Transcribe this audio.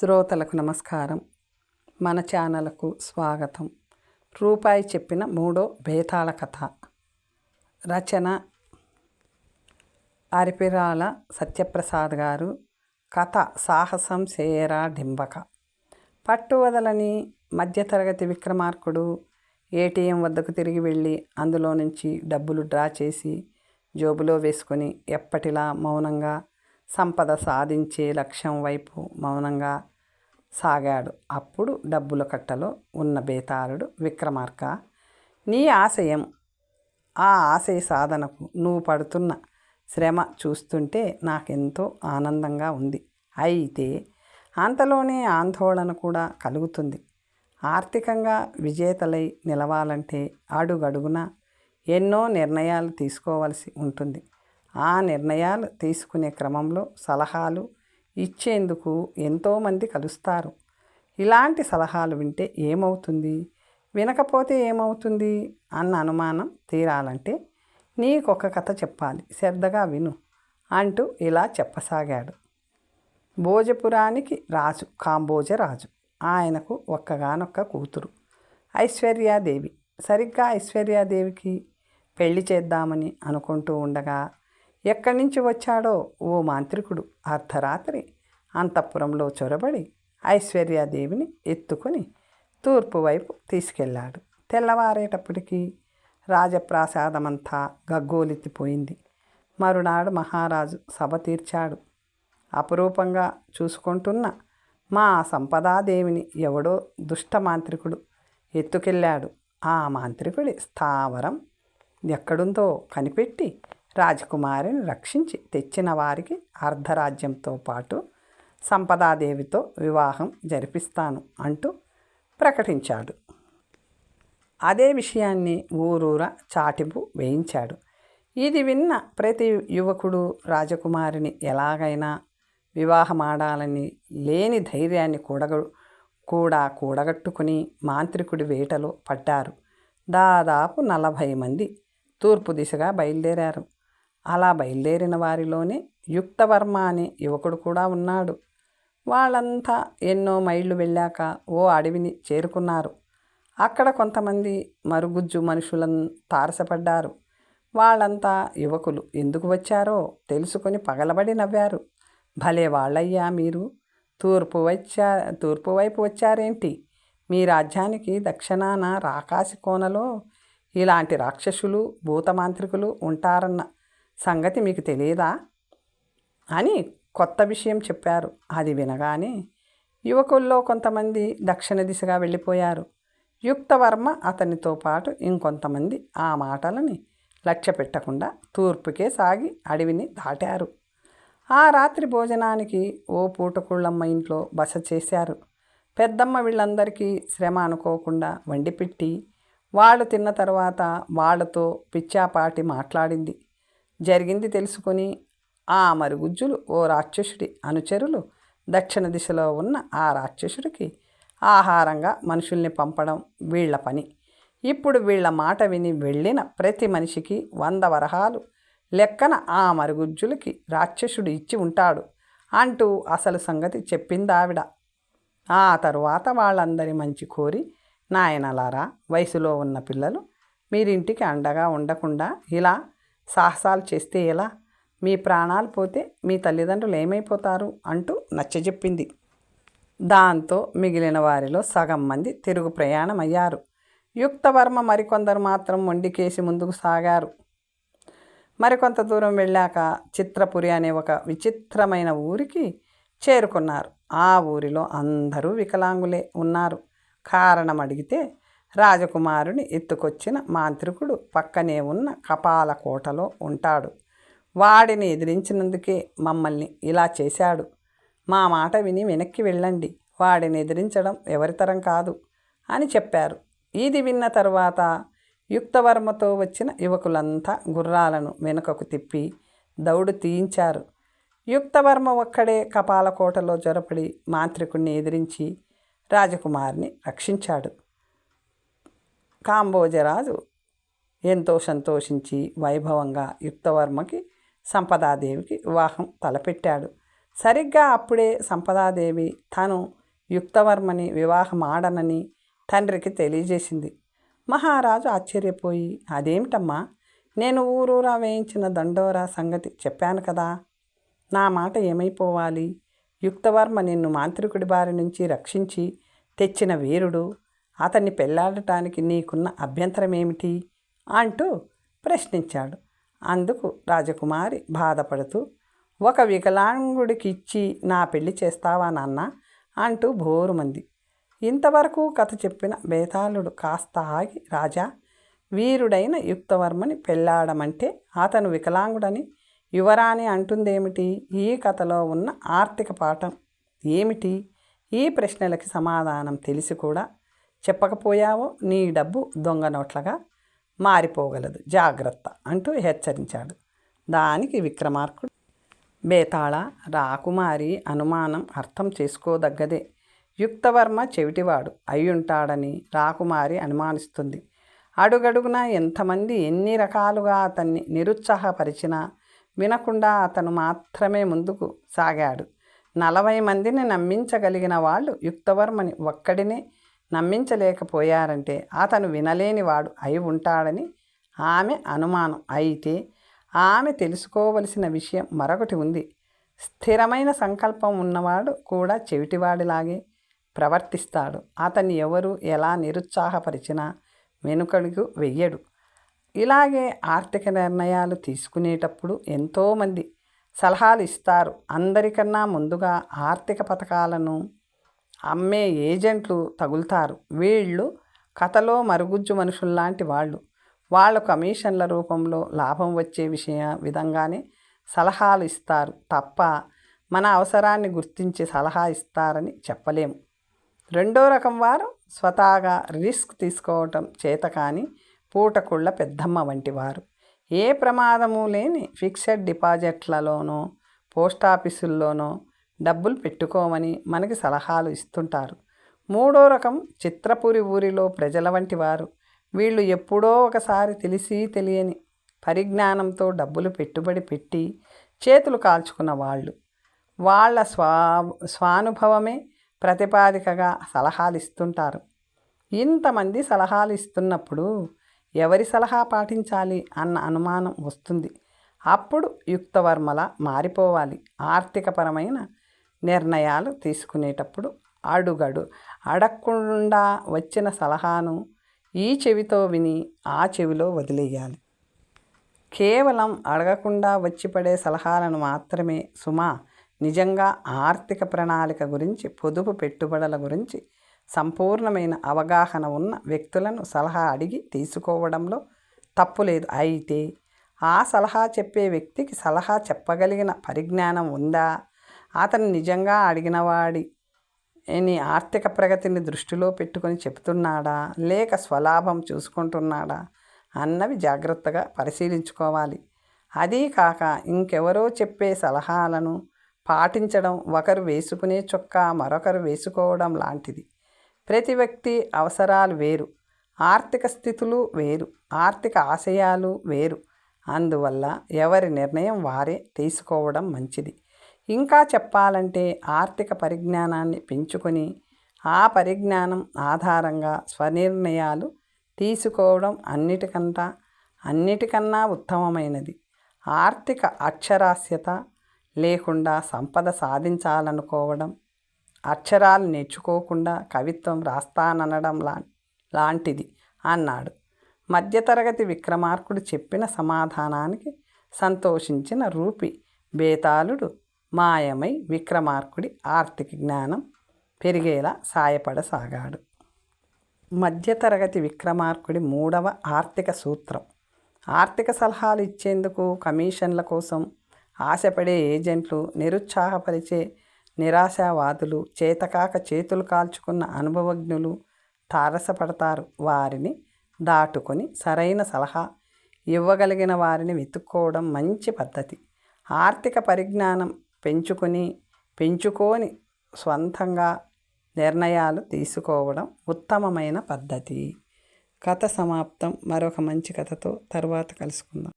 శ్రోతలకు నమస్కారం. మన ఛానల్కు స్వాగతం. రూపాయి చెప్పిన మూడో బేతాళ కథ. రచన అరిపిరాల సత్యప్రసాద్ గారు. కథ సాహసం సేరా డింబక. పట్టు వదలని మధ్యతరగతి విక్రమార్కుడు ఏటీఎం వద్దకు తిరిగి వెళ్ళి అందులో నుంచి డబ్బులు డ్రా చేసి జోబులో వేసుకొని ఎప్పటిలా మౌనంగా సంపద సాధించే లక్ష్యం వైపు మౌనంగా సాగాడు. అప్పుడు డబ్బుల కట్టలో ఉన్న బేతాళుడు విక్రమార్క నీ ఆశయం ఆ ఆశయ సాధనకు నువ్వు పడుతున్న శ్రమ చూస్తుంటే నాకెంతో ఆనందంగా ఉంది. అయితే అంతలోనే ఆందోళన కూడా కలుగుతుంది. ఆర్థికంగా విజేతలై నిలవాలంటే అడుగడుగున ఎన్నో నిర్ణయాలు తీసుకోవాల్సి ఉంటుంది. ఆ నిర్ణయాలు తీసుకునే క్రమంలో సలహాలు ఇచ్చేందుకు ఎంతోమంది కలుస్తారు. ఇలాంటి సలహాలు వింటే ఏమవుతుంది? వినకపోతే ఏమవుతుంది? అన్న అనుమానం తీరాలంటే నీకొక కథ చెప్పాలి. శ్రద్ధగా విను అంటూ ఇలా చెప్పసాగాడు. భోజపురానికి రాజు కాంబోజ రాజు. ఆయనకు ఒక్కగానొక్క కూతురు. ఐశ్వర్యాదేవి. సరిగ్గా ఐశ్వర్యాదేవికి పెళ్ళి చేద్దామని అనుకుంటూ ఉండగా ఎక్కడి నుంచి వచ్చాడో ఓ మాంత్రికుడు అర్ధరాత్రి అంతఃపురంలో చొరబడి ఐశ్వర్యాదేవిని ఎత్తుకొని తూర్పు వైపు తీసుకెళ్ళాడు. తెల్లవారేటప్పటికీ రాజప్రాసాదమంతా గగ్గోలెత్తిపోయింది. మరునాడు మహారాజు సభ తీర్చాడు. అపురూపంగా చూసుకుంటున్న మా సంపదాదేవిని ఎవడో దుష్ట మాంత్రికుడు ఎత్తుకెళ్ళాడు. ఆ మాంత్రికుడి స్థావరం ఎక్కడుందో కనిపెట్టి రాజకుమారిని రక్షించి తెచ్చిన వారికి అర్ధరాజ్యంతో పాటు సంపదాదేవితో వివాహం జరిపిస్తాను అంటూ ప్రకటించాడు. అదే విషయాన్ని ఊరూరా చాటింపు వేయించాడు. ఇది విన్న ప్రతి యువకుడు రాజకుమారిని ఎలాగైనా వివాహమాడాలని లేని ధైర్యాన్ని కూడగ కూడా కూడగట్టుకుని మాంత్రికుడి వేటలో పడ్డారు. దాదాపు నలభై మంది తూర్పు దిశగా బయలుదేరారు. అలా బయలుదేరిన వారిలోనే యుక్తవర్మ అనే యువకుడు కూడా ఉన్నాడు. వాళ్ళంతా ఎన్నో మైళ్ళు వెళ్ళాక ఓ అడవిని చేరుకున్నారు. అక్కడ కొంతమంది మరుగుజ్జు మనుషులను తారసపడ్డారు. వాళ్ళంతా యువకులు ఎందుకు వచ్చారో తెలుసుకొని పగలబడి నవ్వారు. భలే వాళ్ళయ్యా మీరు. తూర్పు వచ్చా తూర్పు వైపు వచ్చారేంటి? మీ రాజ్యానికి దక్షిణాన రాకాసి కోనలో ఇలాంటి రాక్షసులు భూతమాంత్రికులు ఉంటారన్న సంగతి మీకు తెలియదా అని కొత్త విషయం చెప్పారు. అది వినగానే యువకుల్లో కొంతమంది దక్షిణ దిశగా వెళ్ళిపోయారు. యుక్తవర్మ అతనితో పాటు ఇంకొంతమంది ఆ మాటలని లక్ష్య పెట్టకుండా తూర్పుకే సాగి అడవిని దాటారు. ఆ రాత్రి భోజనానికి ఓ పూటకుళ్ళమ్మ ఇంట్లో బస చేశారు. పెద్దమ్మ వీళ్ళందరికీ శ్రమ అనుకోకుండా వండిపెట్టి వాళ్ళు తిన్న తర్వాత వాళ్ళతో పిచ్చాపాటి మాట్లాడింది. జరిగింది తెలుసుకొని ఆ మరుగుజ్జులు ఓ రాక్షసుడి అనుచరులు దక్షిణ దిశలో ఉన్న ఆ రాక్షసుడికి ఆహారంగా మనుషుల్ని పంపడం వీళ్ళ పని. ఇప్పుడు వీళ్ళ మాట విని వెళ్ళిన ప్రతి మనిషికి వంద వరహాలు. లెక్కన ఆ మరుగుజ్జులకి రాక్షసుడు ఇచ్చి ఉంటాడు అంటూ అసలు సంగతి చెప్పిందావిడ. ఆ తరువాత వాళ్ళందరి మంచి కోరి నాయనలారా వయసులో ఉన్న పిల్లలు మీరింటికి అండగా ఉండకుండా ఇలా సాహసాలు చేస్తే ఎలా? మీ ప్రాణాలు పోతే మీ తల్లిదండ్రులు ఏమైపోతారు? అంటూ నచ్చజెప్పింది. దాంతో మిగిలిన వారిలో సగం మంది తిరుగు ప్రయాణం అయ్యారు యుక్తవర్మ మరికొందరు మాత్రం మొండికేసి ముందుకు సాగారు. మరికొంత దూరం వెళ్ళాక చిత్రపురి అనే ఒక విచిత్రమైన ఊరికి చేరుకున్నారు. ఆ ఊరిలో అందరూ వికలాంగులే ఉన్నారు. కారణం అడిగితే రాజకుమారుని ఎత్తుకొచ్చిన మాంత్రికుడు పక్కనే ఉన్న కపాల కోటలో ఉంటాడు. వాడిని ఎదిరించినందుకే మమ్మల్ని ఇలా చేశాడు. మా మాట విని వెనక్కి వెళ్ళండి. వాడిని ఎదిరించడం ఎవరితరం కాదు అని చెప్పారు. ఇది విన్న తర్వాత యుక్తవర్మతో వచ్చిన యువకులంతా గుర్రాలను వెనుకకు తిప్పి దౌడు తీయించారు. యుక్తవర్మ ఒక్కడే కపాలకోటలో జొరపడి మాంత్రికుణ్ణి ఎదిరించి రాజకుమారిని రక్షించాడు. కాంబోజరాజు ఎంతో సంతోషించి వైభవంగా యుక్తవర్మకి సంపదాదేవికి వివాహం తలపెట్టాడు. సరిగ్గా అప్పుడే సంపదాదేవి తను యుక్తవర్మని వివాహం ఆడనని తండ్రికి తెలియజేసింది. మహారాజు ఆశ్చర్యపోయి అదేమిటమ్మా? నేను ఊరూరా వేయించిన దండోరా సంగతి చెప్పాను కదా. నా మాట ఏమైపోవాలి? యుక్తవర్మ నిన్ను మాంత్రికుడి బారి నుంచి రక్షించి తెచ్చిన వీరుడు అతన్ని పెళ్ళాడటానికి నీకున్న అభ్యంతరం ఏమిటి అంటూ ప్రశ్నించాడు. అందుకు రాజకుమారి బాధపడుతూ ఒక వికలాంగుడికి ఇచ్చి నా పెళ్ళి చేస్తావా నాన్న? అంటూ బోరుమంది. ఇంతవరకు కథ చెప్పిన బేతాళుడు కాస్త ఆగి రాజా వీరుడైన యుక్తవర్మని పెళ్ళాడమంటే అతను వికలాంగుడని యువరాణి అంటుందేమిటి? ఈ కథలో ఉన్న ఆర్థిక పాఠం ఏమిటి? ఈ ప్రశ్నలకి సమాధానం తెలిసి కూడా చెప్పకపోయావో నీ డబ్బు దొంగ నోట్లగా మారిపోగలదు. జాగ్రత్త అంటూ హెచ్చరించాడు. దానికి విక్రమార్కుడు బేతాళ రాకుమారి అనుమానం అర్థం చేసుకోదగ్గదే. యుక్తవర్మ చెవిటివాడు అయ్యుంటాడని రాకుమారి అనుమానిస్తుంది. అడుగడుగునా ఎంతమంది ఎన్ని రకాలుగా అతన్ని నిరుత్సాహపరిచినా వినకుండా అతను మాత్రమే ముందుకు సాగాడు. నలభై మందిని నమ్మించగలిగిన వాళ్ళు యుక్తవర్మని ఒక్కడినే నమ్మించలేకపోయారంటే అతను వినలేనివాడు అయి ఉంటాడని ఆమె అనుమానం. అయితే ఆమె తెలుసుకోవలసిన విషయం మరొకటి ఉంది. స్థిరమైన సంకల్పం ఉన్నవాడు కూడా చెవిటివాడిలాగే ప్రవర్తిస్తాడు. అతన్ని ఎవరు ఎలా నిరుత్సాహపరిచినా వెనుకడుగు వెయ్యడు. ఇలాగే ఆర్థిక నిర్ణయాలు తీసుకునేటప్పుడు ఎంతోమంది సలహాలు ఇస్తారు. అందరికన్నా ముందుగా ఆర్థిక పథకాలను అమ్మే ఏజెంట్లు తగులుతారు. వీళ్ళు కథలో మరుగుజ్జు మనుషుల్లాంటి వాళ్ళు. వాళ్ళ కమిషన్ల రూపంలో లాభం వచ్చే విషయ విధంగానే సలహాలు ఇస్తారు తప్ప మన అవసరాన్ని గుర్తించి సలహా ఇస్తారని చెప్పలేము. రెండో రకం వారు స్వతహాగా రిస్క్ తీసుకోవటం చేత కానీ పూటకుళ్ళ పెద్దమ్మ వంటి వారు. ఏ ప్రమాదము లేని ఫిక్స్డ్ డిపాజిట్లలోనో పోస్టాఫీసుల్లోనో డబ్బులు పెట్టుకోమని మనకి సలహాలు ఇస్తుంటారు. మూడో రకం చిత్రపురి ఊరిలో ప్రజల వంటి వారు. వీళ్ళు ఎప్పుడో ఒకసారి తెలిసి తెలియని పరిజ్ఞానంతో డబ్బులు పెట్టుబడి పెట్టి చేతులు కాల్చుకున్న వాళ్ళు. వాళ్ళ స్వా స్వానుభవమే ప్రతిపాదికగా సలహాలు ఇస్తుంటారు. ఇంతమంది సలహాలు ఇస్తున్నప్పుడు ఎవరి సలహా పాటించాలి అన్న అనుమానం వస్తుంది. అప్పుడు యుక్తవర్మల మారిపోవాలి. ఆర్థికపరమైన నిర్ణయాలు తీసుకునేటప్పుడు అడుగడు. అడగకుండా వచ్చిన సలహాను ఈ చెవితో విని ఆ చెవిలో వదిలేయాలి. కేవలం అడగకుండా వచ్చి పడే సలహాలను మాత్రమే సుమా నిజంగా ఆర్థిక ప్రణాళిక గురించి పొదుపు పెట్టుబడుల గురించి సంపూర్ణమైన అవగాహన ఉన్న వ్యక్తులను సలహా అడిగి తీసుకోవడంలో తప్పు లేదు. అయితే ఆ సలహా చెప్పే వ్యక్తికి సలహా చెప్పగలిగిన పరిజ్ఞానం ఉందా? అతను నిజంగా అడిగినవాడి నీ ఆర్థిక ప్రగతిని దృష్టిలో పెట్టుకొని చెప్తున్నాడా? లేక స్వలాభం చూసుకుంటున్నాడా? అన్నవి జాగ్రత్తగా పరిశీలించుకోవాలి. అదీ కాక ఇంకెవరో చెప్పే సలహాలను పాటించడం ఒకరు వేసుకునే చొక్కా మరొకరు వేసుకోవడం లాంటిది. ప్రతి వ్యక్తి అవసరాలు వేరు. ఆర్థిక స్థితులు వేరు. ఆర్థిక ఆశయాలు వేరు. అందువల్ల ఎవరి నిర్ణయం వారే తీసుకోవడం మంచిది. ఇంకా చెప్పాలంటే ఆర్థిక పరిజ్ఞానాన్ని పెంచుకొని ఆ పరిజ్ఞానం ఆధారంగా స్వనిర్ణయాలు తీసుకోవడం అన్నిటికంటా అన్నిటికన్నా ఉత్తమమైనది. ఆర్థిక అక్షరాస్యత లేకుండా సంపద సాధించాలనుకోవడం అక్షరాలు నేర్చుకోకుండా కవిత్వం రాస్తాననడం లా లాంటిది అన్నాడు. మధ్యతరగతి విక్రమార్కుడు చెప్పిన సమాధానానికి సంతోషించిన రూపి బేతాళుడు మాయమై విక్రమార్కుడి ఆర్థిక జ్ఞానం పెరిగేలా సాయపడసాగాడు. మధ్యతరగతి విక్రమార్కుడి మూడవ ఆర్థిక సూత్రం. ఆర్థిక సలహాలు ఇచ్చేందుకు కమిషన్ల కోసం ఆశపడే ఏజెంట్లు నిరుత్సాహపరిచే నిరాశావాదులు చేతకాక చేతులు కాల్చుకున్న అనుభవజ్ఞులు తారసపడతారు. వారిని దాటుకొని సరైన సలహా ఇవ్వగలిగిన వారిని వెతుక్కోవడం మంచి పద్ధతి. ఆర్థిక పరిజ్ఞానం పెంచుకొని పెంచుకొని స్వంతంగా నిర్ణయాలు తీసుకోవడం ఉత్తమమైన పద్ధతి. కథ సమాప్తం. మరొక మంచి కథతో తర్వాత కలుసుకుందాం.